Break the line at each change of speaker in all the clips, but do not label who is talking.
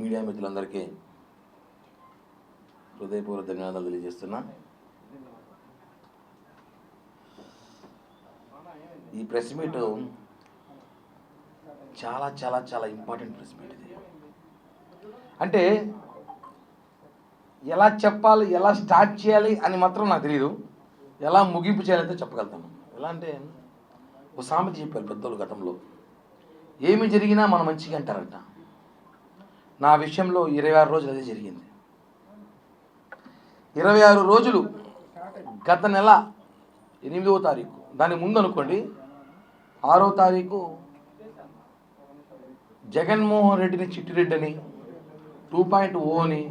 Media మిత్రులందరికీ హృదయపూర్వక ధన్యవాదాలు తెలియజేస్తున్నా. ఈ ప్రెస్ మీట్ చాలా చాలా చాలా ఇంపార్టెంట్ ప్రెస్ మీట్ ఇది. అంటే ఎలా చెప్పాలి ఎలా స్టార్ట్ చేయాలి అని మాత్రం నాకు తెలియదు ఎలా ముగింపు చేయాలంటే చెప్పగలుగుతాను. ఎలా అంటే ఒక సామెత చెప్పారు పెద్దోళ్ళు గతంలో ఏమి జరిగినా మన మంచిగా అంటారంట. నా విషయంలో ఇరవై ఆరు రోజులు అదే జరిగింది. ఇరవై ఆరు రోజులు గత నెల ఎనిమిదవ తారీఖు. దాని ముందు అనుకోండి ఆరో తారీఖు జగన్మోహన్ రెడ్డిని చిట్టిరెడ్డి అని టూ పాయింట్ ఓ అని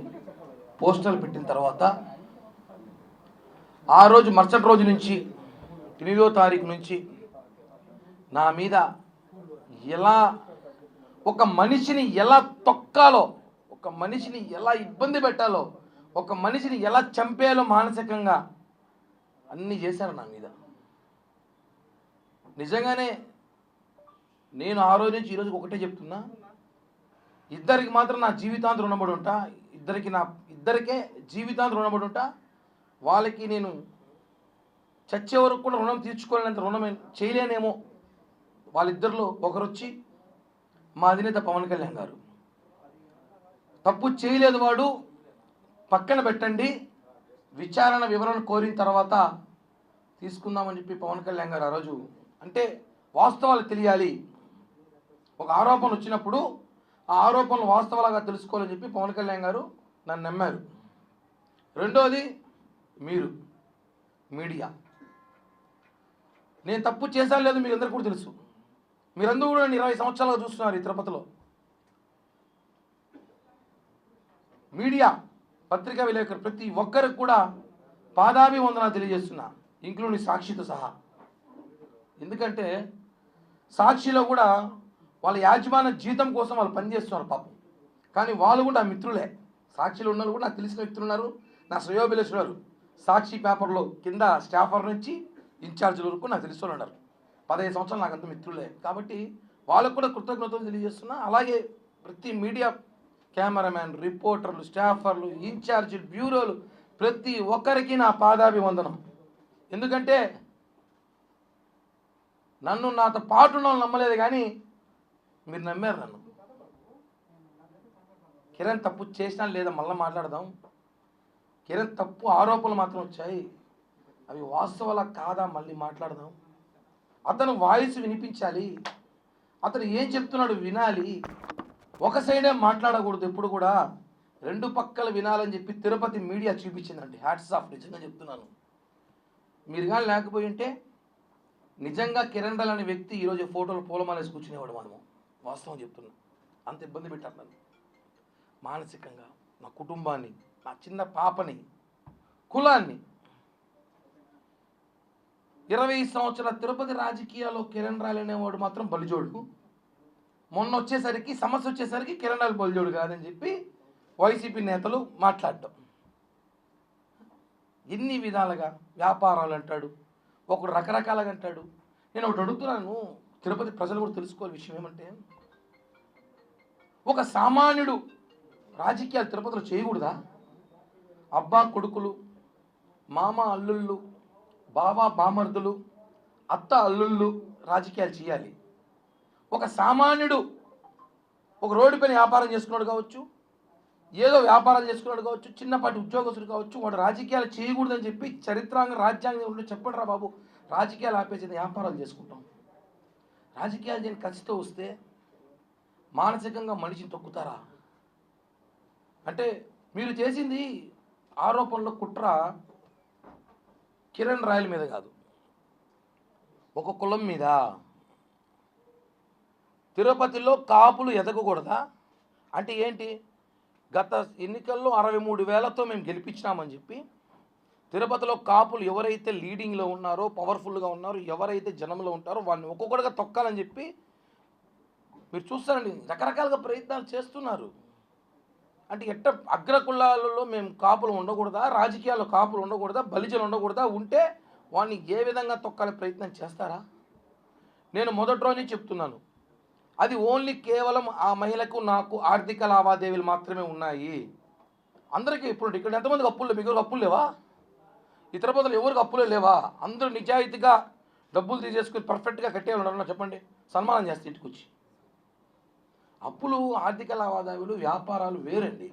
పోస్టర్లు పెట్టిన తర్వాత ఆ రోజు మరుసటి రోజు నుంచి ఎనిమిదో తారీఖు నుంచి నా మీద ఎలా ఒక మనిషిని ఎలా తొక్కాలో ఒక మనిషిని ఎలా ఇబ్బంది పెట్టాలో ఒక మనిషిని ఎలా చంపేయాలో మానసికంగా అన్నీ చేశారు నా మీద. నిజంగానే నేను ఆ రోజు నుంచి ఈరోజు ఒకటే చెప్తున్నా. ఇద్దరికి మాత్రం నా జీవితాంతం రుణపడి ఉంటా. ఇద్దరికి నా ఇద్దరికే జీవితాంతం రుణపడి ఉంటా. వాళ్ళకి నేను చచ్చే వరకు కూడా రుణం తీర్చుకోలేనంత రుణం చేయలేనేమో. వాళ్ళిద్దరిలో ఒకరు వచ్చి మా అధినేత పవన్ కళ్యాణ్ గారు. తప్పు చేయలేదు వాడు పక్కన పెట్టండి విచారణ వివరణ కోరిన తర్వాత తీసుకుందామని చెప్పి పవన్ కళ్యాణ్ గారు ఆ రోజు అంటే వాస్తవాలు తెలియాలి. ఒక ఆరోపణ వచ్చినప్పుడు ఆ ఆరోపణలు వాస్తవాలుగా తెలుసుకోవాలని చెప్పి పవన్ కళ్యాణ్ గారు నన్ను నమ్మారు. రెండోది మీరు మీడియా. నేను తప్పు చేశాను లేదు మీకు అందరికీ కూడా తెలుసు. మీరందరూ కూడా ఇరవై సంవత్సరాలుగా చూస్తున్నారు ఈ తిరుపతిలో. మీడియా పత్రికా విలేకరు ప్రతి ఒక్కరికి కూడా పాదాభివందనాలు తెలియజేస్తున్నా ఇంక్లూడింగ్ సాక్షితో సహా. ఎందుకంటే సాక్షిలో కూడా వాళ్ళ యాజమాన్య జీతం కోసం వాళ్ళు పనిచేస్తున్నారు పాపం. కానీ వాళ్ళు కూడా నా మిత్రులే. సాక్షిలో ఉన్నారు కూడా నాకు తెలిసిన వ్యక్తులు ఉన్నారు నా శ్రేయోభిలేషులు సాక్షి పేపర్లో కింద స్టాఫర్ నుంచి ఇన్ఛార్జీల వరకు నాకు తెలుసు వాళ్ళు ఉన్నారు. పదహైదు సంవత్సరాలు నాకు అంత మిత్రులే. కాబట్టి వాళ్ళకు కూడా కృతజ్ఞతలు తెలియజేస్తున్నా. అలాగే ప్రతి మీడియా కెమెరామ్యాన్ రిపోర్టర్లు స్టాఫర్లు ఇన్ఛార్జీలు బ్యూరోలు ప్రతి ఒక్కరికి నా పాదాభివందనం. ఎందుకంటే నన్ను నాతో పాటు ఉన్న నమ్మలేదు కానీ మీరు నమ్మారు నన్ను. కిరణ్ తప్పు చేసినా లేదా మళ్ళీ మాట్లాడదాం. కిరణ్ తప్పు ఆరోపణలు మాత్రం వచ్చాయి. అవి వాస్తవాల కాదా మళ్ళీ మాట్లాడదాం. అతను వాయిస్ వినిపించాలి. అతను ఏం చెప్తున్నాడు వినాలి. ఒక సైడే మాట్లాడకూడదు ఎప్పుడు కూడా. రెండు పక్కల వినాలని చెప్పి తిరుపతి మీడియా చూపించిందండి. హ్యాట్స్ ఆఫ్ నిజంగా చెప్తున్నాను. మీరు కానీ లేకపోయి ఉంటే నిజంగా కిరణ్ అనే వ్యక్తి ఈరోజు ఫోటోలు పూలమాలేసి కూర్చునేవాడు మనము. వాస్తవం చెప్తున్నా. అంత ఇబ్బంది పెట్టారు నన్ను. మానసికంగా నా కుటుంబాన్ని నా చిన్న పాపని కులాన్ని ఇరవై సంవత్సరాల తిరుపతి రాజకీయాల్లో కిరణ్ రాయల్ అనేవాడు మాత్రం బలిజోడు. మొన్న వచ్చేసరికి సమస్య వచ్చేసరికి కిరణ్ రాయల్ బలిజోడు కాదని చెప్పి వైసీపీ నేతలు మాట్లాడటం. ఎన్ని విధాలుగా వ్యాపారాలు అంటాడు ఒకడు రకరకాలుగా అంటాడు. నేను ఒకటి అడుగుతున్నాను తిరుపతి ప్రజలు కూడా తెలుసుకోవాలి విషయం ఏమంటే ఒక సామాన్యుడు రాజకీయాలు తిరుపతిలో చేయకూడదా? అబ్బా కొడుకులు మామ అల్లుళ్ళు బావ బామర్దులు అత్త అల్లుళ్ళు రాజకీయాలు చేయాలి. ఒక సామాన్యుడు ఒక రోడ్డు పైన వ్యాపారం చేసుకున్నాడు కావచ్చు ఏదో వ్యాపారం చేసుకున్నాడు కావచ్చు చిన్నపాటి ఉద్యోగస్తుడు కావచ్చు వాడు రాజకీయాలు చేయకూడదని చెప్పి చరిత్రాంగ రాజ్యాంగం చెప్పడరా బాబు? రాజకీయాలు ఆపేసి వ్యాపారాలు చేసుకుంటాం. రాజకీయాలు చేయని ఖర్చుతో వస్తే మానసికంగా మనిషిని తొక్కుతారా? అంటే మీరు చేసింది ఆరోపణలో కుట్ర కిరణ్ రాయల మీద కాదు. ఒక కులం మీద. తిరుపతిలో కాపులు ఎదగకూడదా? అంటే ఏంటి? గత ఎన్నికల్లో అరవై మూడు వేలతో మేము గెలిపించినామని చెప్పి తిరుపతిలో కాపులు ఎవరైతే లీడింగ్లో ఉన్నారో పవర్ఫుల్గా ఉన్నారో ఎవరైతే జనంలో ఉంటారో వాళ్ళని ఒక్కొక్కటిగా తొక్కాలని చెప్పి మీరు చూస్తారండి. రకరకాలుగా ప్రయత్నాలు చేస్తున్నారు. అంటే ఎట్ట అగ్రకులాలలో మేము కాపులు ఉండకూడదా? రాజకీయాల్లో కాపులు ఉండకూడదా? బలిజలు ఉండకూడదా? ఉంటే వాడిని ఏ విధంగా తొక్కాలని ప్రయత్నం చేస్తారా? నేను మొదటి రోజు చెప్తున్నాను. అది ఓన్లీ కేవలం ఆ మహిళకు నాకు ఆర్థిక లావాదేవీలు మాత్రమే ఉన్నాయి. అందరికీ ఇప్పుడు ఇక్కడ ఎంతమందికి అప్పులు లేవు? మీకు అప్పులు లేవా? ఇతర బదులు ఎవరికి అప్పులే లేవా? అందరూ నిజాయితీగా డబ్బులు తీసేసుకుని పర్ఫెక్ట్గా కట్టే చెప్పండి. సన్మానం చేస్తే ఇంటికి వచ్చి. అప్పులు ఆర్థిక లావాదేవీలు వ్యాపారాలు వేరండి.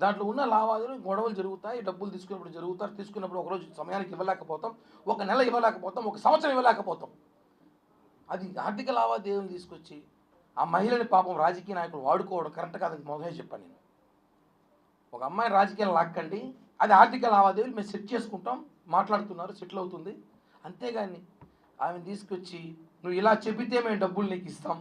దాంట్లో ఉన్న లావాదేవీలు గొడవలు జరుగుతాయి డబ్బులు తీసుకున్నప్పుడు జరుగుతారు తీసుకున్నప్పుడు ఒకరోజు సమయానికి ఇవ్వలేకపోతాం ఒక నెల ఇవ్వలేకపోతాం ఒక సంవత్సరం ఇవ్వలేకపోతాం. అది ఆర్థిక లావాదేవీలు తీసుకొచ్చి ఆ మహిళని పాపం రాజకీయ నాయకులు వాడుకోవడం కరెక్ట్ కాదని మొదలై చెప్పాను నేను. ఒక అమ్మాయి రాజకీయాలు లాక్కండి అది ఆర్థిక లావాదేవీలు మేము సెట్ చేసుకుంటాం మాట్లాడుతున్నారు సెటిల్ అవుతుంది. అంతేగాని ఆమెను తీసుకొచ్చి నువ్వు ఇలా చెబితే మేము డబ్బులు నీకు ఇస్తాం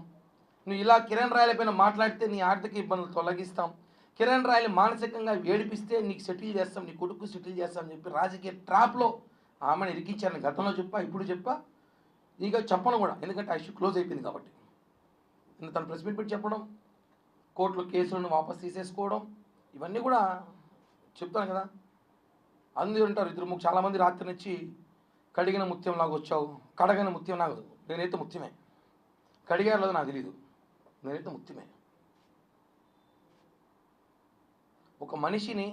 నువ్వు ఇలా కిరణ్ రాయల పైన మాట్లాడితే నీ ఆర్థిక ఇబ్బందులు తొలగిస్తాం. కిరణ్ రాయలు మానసికంగా ఏడిపిస్తే నీకు సెటిల్ చేస్తాం నీ కొడుకు సెటిల్ చేస్తాం అని చెప్పి రాజకీయ ట్రాప్లో ఆమెను ఇరికించాను. గతంలో చెప్పా ఇప్పుడు చెప్పా. ఇక చెప్పను కూడా. ఎందుకంటే ఆ ఇష్యూ క్లోజ్ అయిపోయింది కాబట్టి. నేను తను ప్రెస్ మీట్ పెట్టి చెప్పడం కోర్టులో కేసులను వాపస్ తీసేసుకోవడం ఇవన్నీ కూడా చెప్తాను కదా. అందరూ ఉంటారు ఇద్దరు ముగ్గురు. చాలామంది రాత్రి నుంచి కడిగిన ముత్యం లాగా వచ్చావు. కడగిన ముత్యం నాకు నేనైతే ముత్యమే. కడిగారు నాకు తెలియదు నేనైతే ముత్యమే ఒక మనిషిని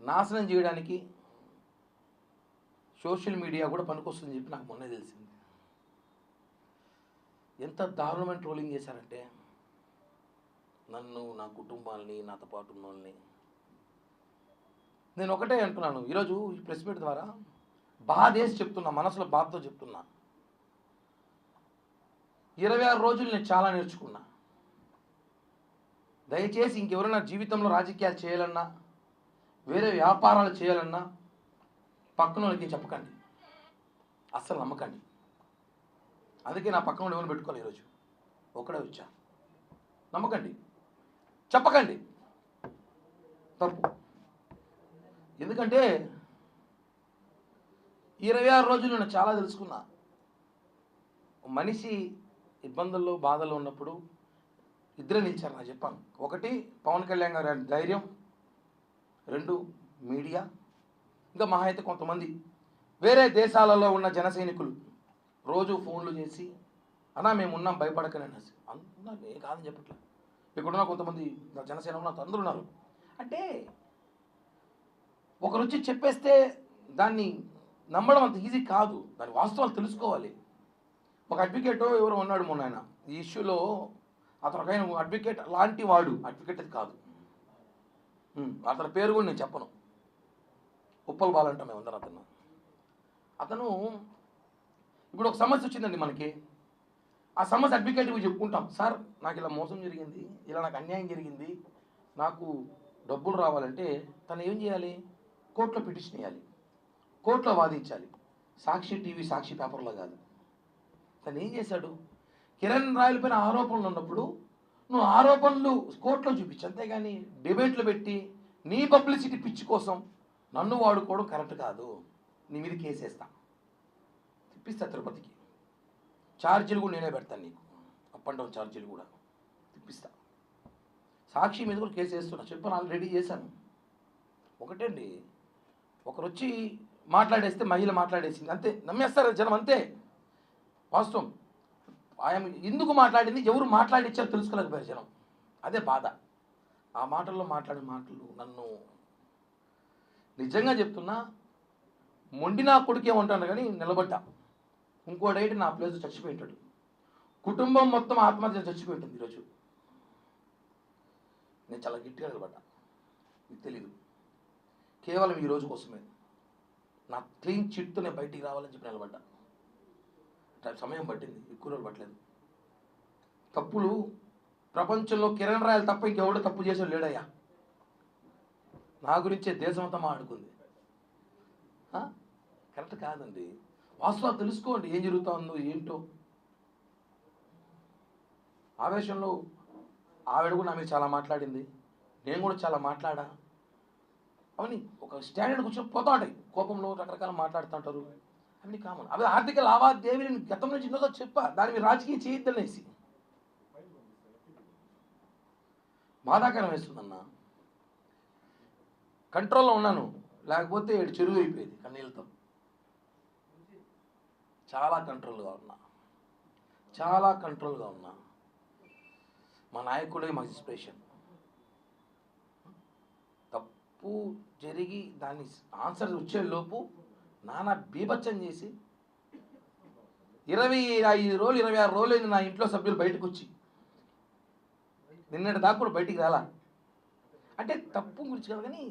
నాశనం చేయడానికి సోషల్ మీడియా కూడా పనికొస్తుందని చెప్పి నాకు మొన్నే తెలిసింది. ఎంత దారుణమైన ట్రోలింగ్ చేశారంటే నన్ను నా కుటుంబాలని నాతో పాటు ఉన్న వాళ్ళని నేను ఒకటే అంటున్నాను. ఈరోజు ఈ ప్రెస్ మీట్ ద్వారా బాధేసి చెప్తున్నా మనసులో బాధతో చెప్తున్నా. ఇరవై ఆరు రోజులు నేను చాలా నేర్చుకున్నా. దయచేసి ఇంకెవరైనా జీవితంలో రాజకీయాలు చేయాలన్నా వేరే వ్యాపారాలు చేయాలన్నా పక్కన వాళ్ళకి చెప్పకండి. అస్సలు నమ్మకండి. అందుకే నా పక్కన వాళ్ళు ఎవరు పెట్టుకోవాలి ఈరోజు. ఒకడే వచ్చా. నమ్మకండి. చెప్పకండి. తప్పు. ఎందుకంటే ఇరవై ఆరు రోజులు నేను చాలా తెలుసుకున్నా. మనిషి ఇబ్బందుల్లో బాధల్లో ఉన్నప్పుడు ఇద్దరే నిలిచారు నాకు చెప్పాను. ఒకటి పవన్ కళ్యాణ్ గారి ధైర్యం. రెండు మీడియా. ఇంకా మహా అయితే కొంతమంది. వేరే దేశాలలో ఉన్న జన సైనికులు రోజు ఫోన్లు చేసి అన్నా మేము ఉన్నాం భయపడకనే అనేసి అన్నా నేను కాదని చెప్పట్లేదు ఇక్కడున్న కొంతమంది జనసేన ఉన్న అందరూ ఉన్నారు. అంటే ఒకరు వచ్చి చెప్పేస్తే దాన్ని నమ్మడం అంత ఈజీ కాదు. దాని వాస్తవాలు తెలుసుకోవాలి. ఒక అడ్వకేట్ ఎవరో ఉన్నాడు మొన్న ఆయన. ఈ ఇష్యూలో అతను ఒక అడ్వకేట్ లాంటి వాడు. అడ్వకేట్ అది కాదు. అతని పేరు కూడా నేను చెప్పను. ఉప్పల్ బాల్ అంటాం మేమందరం అతను అతను ఇప్పుడు ఒక సమస్య వచ్చిందండి మనకి. ఆ సమస్య అడ్వకేట్కి చెప్పుకుంటాం. సార్ నాకు ఇలా మోసం జరిగింది. ఇలా నాకు అన్యాయం జరిగింది. నాకు డబ్బులు రావాలంటే తను ఏం చేయాలి? కోర్టులో పిటిషన్ వేయాలి. కోర్టులో వాదించాలి. సాక్షి టీవీ సాక్షి పేపర్లో కాదు. తను ఏం చేశాడు? కిరణ్ రాయల పైన ఆరోపణలు ఉన్నప్పుడు నువ్వు ఆరోపణలు కోర్టులో చూపించు. అంతేగాని డిబేట్లు పెట్టి నీ పబ్లిసిటీ పిచ్చి కోసం నన్ను వాడుకోవడం కరెక్ట్ కాదు. నీ మీద కేసేస్తా తిప్పిస్తా తిరుపతికి. ఛార్జీలు కూడా నేనే పెడతాను నీకు. అప్ అండ్ డౌన్ ఛార్జీలు కూడా. తిప్పిస్తా. సాక్షి మీద కూడా కేసు వేస్తున్నా. చెప్పాను ఆల్రెడీ చేశాను. ఒకటండి ఒకరు వచ్చి మాట్లాడేస్తే మహిళ మాట్లాడేసింది. అంతే. నమ్మేస్తారు జనం? అంతే. వాస్తవం. ఆయన ఎందుకు మాట్లాడింది? ఎవరు మాట్లాడిచ్చారో తెలుసుకోలేకపోయారు జనం. అదే బాధ. ఆ మాటల్లో మాట్లాడే మాటలు నన్ను నిజంగా చెప్తున్నా మొండి నా కొడుకే ఉంటాను కానీ నిలబడ్డా. డైట్ నా ప్లేస్ చచ్చిపోయింటాడు. కుటుంబం మొత్తం ఆత్మహత్య చచ్చిపోయి ఉంటుంది ఈరోజు. నేను చాలా గట్టిగా నిలబడ్డా. మీకు తెలీదు. కేవలం ఈ రోజు కోసమే. నా క్లీన్ చిట్తో నేను బయటికి రావాలని చెప్పి నిలబడ్డా. సమయం పట్టింది. ఎక్కువ రోజులు పట్టలేదు. తప్పులు ప్రపంచంలో కిరణ్ రాయలు తప్ప ఇంకెవడో తప్పు చేసాడు లేడయ్యా. నా గురించే దేశమంతా అంతా కరెక్ట్ కాదండి. వాస్తవాలు తెలుసుకోండి. ఏం జరుగుతా ఉందో ఏంటో. ఆవేశంలో ఆవిడ కూడా నా మీద చాలా మాట్లాడింది. నేను కూడా చాలా మాట్లాడా? అవని ఒక స్టాండర్డ్ కూర్చొని పోతా ఉంటాయి. కోపంలో రకరకాల మాట్లాడుతుంటారు అవన్నీ కామన్. అవి ఆర్థిక లావాదేవీలు నేను గతం నుంచి ఎన్నోదో చెప్పా. దాని మీద రాజకీయం చేయొద్దనేసి బాధాకరం వేస్తుందన్న. కంట్రోల్లో ఉన్నాను. లేకపోతే ఇటు చెరువు అయిపోయేది కన్నీళ్ళతో. చాలా కంట్రోల్గా ఉన్నా. చాలా కంట్రోల్గా ఉన్నా. మా నాయకుడే మా ఇన్స్పిరేషన్. తప్పు జరిగి దాన్ని ఆన్సర్ వచ్చే లోపు నానా బీభత్సం చేసి ఇరవై ఐదు రోజులు ఇరవై ఆరు రోజులు అయింది నా ఇంట్లో సభ్యులు బయటకు వచ్చి నిన్నటి దాకా కూడా బయటికి రాలా. అంటే తప్పు గురించి కాదు కానీ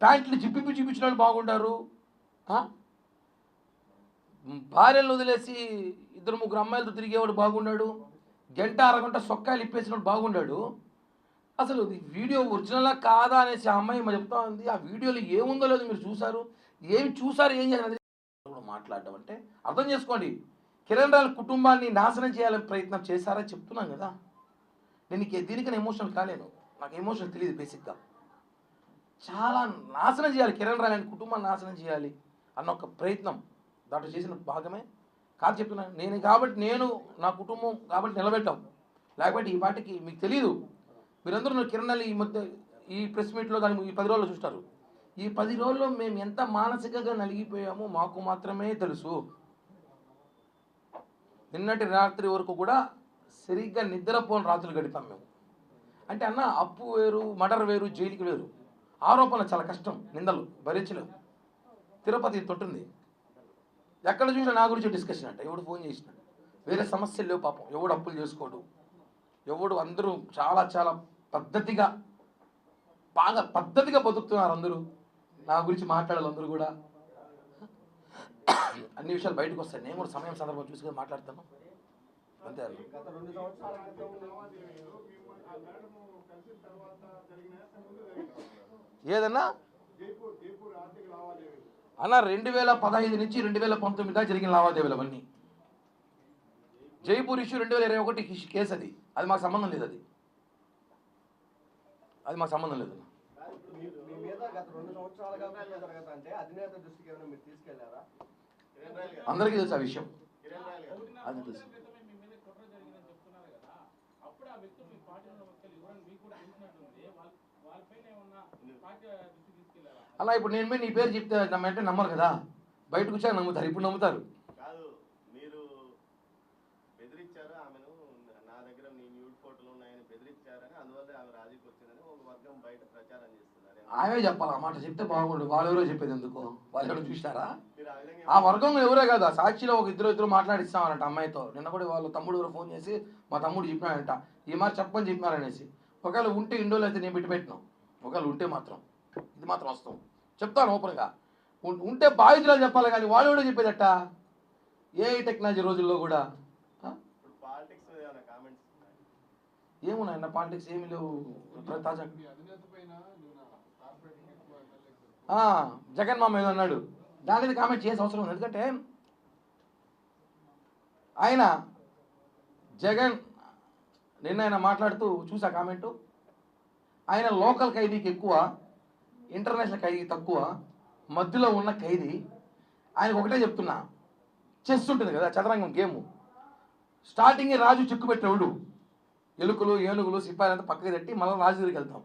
ప్యాంట్లు జిప్పిపి చూపించిన వాళ్ళు బాగుంటారు. భార్యలు భార్యలను వదిలేసి ఇద్దరు ముగ్గురు అమ్మాయిలతో తిరిగేవాడు బాగున్నాడు గంట అరగంట సొక్కాయలు ఇప్పేసినప్పుడు బాగున్నాడు అసలు వీడియో ఒరిజినలా కాదా అనేసి ఆ అమ్మాయి చెప్తా ఉంది. ఆ వీడియోలో ఏముందో లేదో మీరు చూసారు ఏమి చూసారు ఏం చేయాలి మాట్లాడడం అంటే అర్థం చేసుకోండి. కిరణ్ రాయల కుటుంబాన్ని నాశనం చేయాలని ప్రయత్నం చేశారని చెప్తున్నాం కదా. నేను నీకు దీనికన్నా ఎమోషనల్ కాలేను. నాకు ఎమోషన్ తెలియదు బేసిక్గా చాలా నాశనం చేయాలి కిరణ్ రాయ్ కుటుంబాన్ని నాశనం చేయాలి అన్న ఒక ప్రయత్నం. దాంట్లో చేసిన భాగమే. కాదు చెప్తున్నాను నేను కాబట్టి నేను నా కుటుంబం కాబట్టి నిలబెట్టాం. లేకపోతే ఈ పాటికి మీకు తెలియదు మీరందరూ కిరణ్ ఈ మధ్య ఈ ప్రెస్ మీట్లో కానీ ఈ పది రోజుల్లో చూస్తారు. ఈ పది రోజుల్లో మేము ఎంత మానసికంగా నలిగిపోయామో మాకు మాత్రమే తెలుసు. నిన్నటి రాత్రి వరకు కూడా సరిగ్గా నిద్రపోని రాత్రులు గడిపాం మేము. అంటే అన్న అప్పు వేరు మర్డర్ వేరు జైలుకి వేరు. ఆరోపణ చాలా కష్టం నిందలు భరించలేము తిరుపతి తొట్టుంది. ఎక్కడ చూసినా నా గురించి డిస్కషన్ అంట. ఎవడు ఫోన్ చేసిన. వేరే సమస్యలు లేవు పాపం. ఎవడు అప్పులు చేసుకోడు. ఎవడు అందరూ చాలా చాలా పద్ధతిగా బాగా పద్ధతిగా బతుకుతున్నారు అందరూ. నా గురించి మాట్లాడాలి అందరూ కూడా. అన్ని విషయాలు బయటకు వస్తాయి. నేను కూడా సమయం సందర్భం చూసుకొని మాట్లాడతాను. అంతే ఏదన్నా? అన్న రెండు వేల పదహైదు నుంచి రెండు వేల పంతొమ్మిది దాకా జరిగిన లావాదేవీలు అవన్నీ. జైపూర్ ఇష్యూ రెండు వేల ఇరవై ఒకటి కేసు అది. అది మాకు సంబంధం లేదు అది. అది మాకు సంబంధం లేదు
కాదు, ఇప్పుడు మీ మీ మీద గత రెండు సంవత్సరాలుగా కుట్ర జరగదంటే అధినేత దృష్టికి ఏమైనా మీరు తీసుకెళ్ళారా?
అందరికీ తెలుసు ఆ విషయం. అది తెలుసు. అలా ఇప్పుడు నేను నీ పేరు చెప్తే నమ్మంటే నమ్మరు కదా. బయటకు వచ్చాక నమ్ముతారు. ఇప్పుడు నమ్ముతారు
కాదు మీరు బెదిరించారు ఆమెను నా దగ్గర నీ న్యూడ్ ఫోటోలు ఉన్నాయని బెదిరించారని అందువల్ల ఆమె రాజీకి వచ్చిందని ఒక వర్గం బయట ప్రచారం చేస్తున్నారు
ఆమె చెప్పాలి ఆ మాట చెప్తే బాగుండు. వాళ్ళు ఎవరో చెప్పేది ఎందుకు? వాళ్ళు ఎవరో చూసినారా?
మీరు ఆ
వర్గంలో ఎవరే కాదు ఆ సాక్షిలో ఒక ఇద్దరు ఇద్దరు మాట్లాడిస్తామన్నట అమ్మాయితో. నిన్న కూడా వాళ్ళ తమ్ముడు ఎవరో ఫోన్ చేసి మా తమ్ముడు చెప్పినాడంట. ఈ మాట చెప్పని చెప్పినారనేసి. ఒకవేళ ఉంటే ఇండోలో అయితే నేను పెట్టి పెట్టినాం. ఒకవేళ ఉంటే మాత్రం. ఇది మాత్రం వస్తాం. చెప్తాను ఓపెన్గా. ఉంటే బాధితులు చెప్పాలి కానీ వాడు ఎవడో చెప్పేదట? ఏ టెక్నాలజీ రోజుల్లో కూడా? ఏమున్నాయన్న? పాలిటిక్స్ ఏమి లేవు. తాజా
మీ అధినేత పైన నిన్న కార్పొరేట్ ఎక్కువ ఎమ్మెల్యేకి
ఆ, జగన్ మామ ఏదో అన్నాడు. దాని మీద కామెంట్ చేసే అవసరం ఉంది. ఎందుకంటే ఆయన జగన్ నిన్న ఆయన మాట్లాడుతూ చూసా కామెంటు ఆయన లోకల్ ఖైదీకి ఎక్కువ ఇంటర్నేషనల్ ఖైదీ తక్కువ మధ్యలో ఉన్న ఖైదీ. ఆయనకు ఒకటే చెప్తున్నా. చెస్ ఉంటుంది కదా చదరంగం గేమ్. స్టార్టింగ్ రాజు చిక్కు పెట్టేవాడు. ఎలుకలు ఏనుగులు సిప్పాయి అంతా పక్కకి తట్టి మళ్ళీ రాజు దగ్గరికి వెళ్తాం.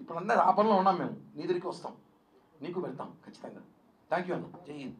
ఇప్పుడు అందరూ ఆ పనిలో ఉన్నాం మేము. నీ దగ్గరికి వస్తాం. నీకు పెడతాం ఖచ్చితంగా. థ్యాంక్ యూ అన్న. జై హింద్.